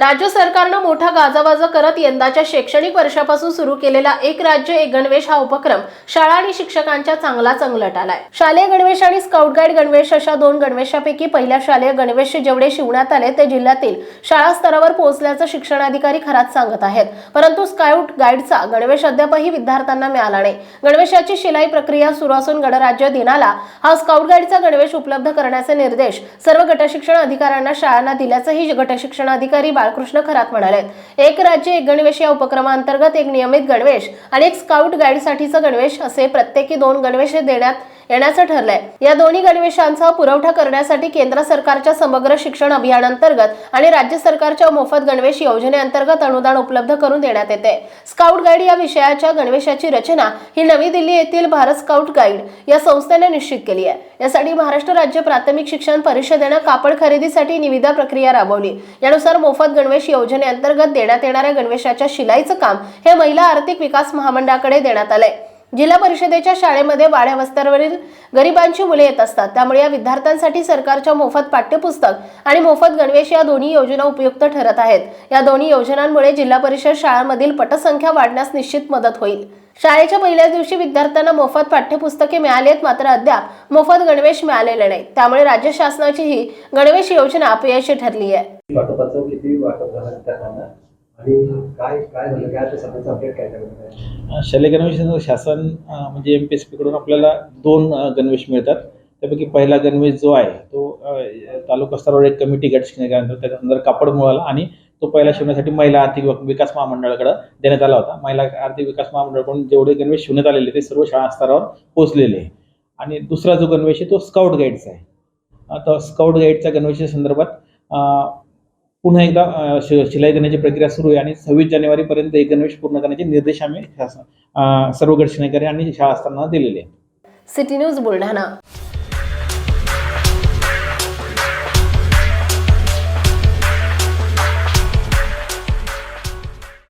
राज्य सरकारनं मोठा गाजावाजा करत यंदाच्या शैक्षणिक वर्षापासून सुरू केलेला एक राज्य एक गणवेश हा उपक्रम शाळा आणि शिक्षकांच्या चांगलाच अंगलट आलाय. शालेय गणवेश आणि स्काउट गाईड गणवेश अशा दोन गणवेशापैकी पहिल्या शालेय गणवेश जेवढे शिवण्यात आले ते जिल्ह्यातील शाळा स्तरावर पोहोचल्याचं शिक्षणाधिकारी खरात सांगत आहेत. परंतु स्काउट गाईडचा गणवेश अद्यापही विद्यार्थ्यांना मिळाला नाही. गणवेशाची शिलाई प्रक्रिया सुरू असून गणराज्य दिनाला हा स्काउट गाईडचा गणवेश उपलब्ध करण्याचे निर्देश सर्व गटशिक्षण अधिकाऱ्यांना शाळांना दिल्याचंही गटशिक्षण अधिकारी बाळकृष्ण खरात म्हणाले एक राज्य एक गणवेश या उपक्रमांतर्गत एक नियमित गणवेश आणि एक स्काउट गाईडसाठीचं गणवेश असे प्रत्येकी दोन गणवेश देण्यात येण्याचं ठरलंय. या दोन्ही गणवेशांचा पुरवठा करण्यासाठी केंद्र सरकारच्या समग्र शिक्षण अभियानांतर्गत आणि राज्य सरकारच्या मोफत गणवेश योजनेअंतर्गत अनुदान उपलब्ध करून देण्यात येते. स्काउट गाईड या विषयाच्या गणवेशाची रचना ही नवी दिल्ली येथील भारत स्काउट गाईड या संस्थेने निश्चित केली आहे. यासाठी महाराष्ट्र राज्य प्राथमिक शिक्षण परिषदेनं कापड खरेदीसाठी निविदा प्रक्रिया राबवली. यानुसार मोफत गणवेश योजनेअंतर्गत देण्यात येणाऱ्या गणवेशाच्या शिलाईचं काम हे महिला आर्थिक विकास महामंडळाकडे देण्यात आलंय. जिल्हा परिषदेच्या शाळेमध्ये वाड्या वस्त्यावरील गरिबांची मुले येत असतात. त्यामुळे या विद्यार्थ्यांसाठी सरकारच्या मोफत पाठ्यपुस्तक आणि मोफत गणवेश या दोन्ही योजना उपयुक्त ठरत आहेत. या दोन्ही योजनांमुळे जिल्हा परिषद शाळांमधील पटसंख्या वाढण्यास निश्चित मदत होईल. शाळेच्या पहिल्याच दिवशी विद्यार्थ्यांना मोफत पाठ्यपुस्तके मिळालीत मात्र अद्याप मोफत गणवेश मिळालेले नाही. त्यामुळे राज्य शासनाची ही गणवेश योजना अपयशी ठरली आहे आणि काय काय झालं? काय आता सध्याचं अपडेट काय शालेय गणवेश शासन म्हणजे एम पी एस पीकडून आपल्याला दोन गणवेश मिळतात. त्यापैकी पहिला गणवेश जो आहे तो तालुका स्तरावर एक कमिटी गट शिकण्यानंतर त्याच्यानंतर कापड मिळाला आणि तो पहिला शिवण्यासाठी महिला आर्थिक विकास महामंडळाकडे देण्यात आला होता. महिला आर्थिक विकास महामंडळाकडून जेवढे गणवेश शिवण्यात आलेले ते सर्व शाळा स्तरावर पोहोचलेले आहे. आणि दुसरा जो गणवेश आहे तो स्काउट गाईडचा आहे. आता स्काउट गाईडच्या गणवेशाच्या संदर्भात पुन्हा एकदा शि- शिलाई देण्याची प्रक्रिया सुरू आहे आणि सव्वीस जानेवारीपर्यंत एक गणवेश पूर्ण करण्याचे निर्देश आम्ही शासन सर्व गट आणि शाळा असताना दिलेले आहेत. City news Buldhana.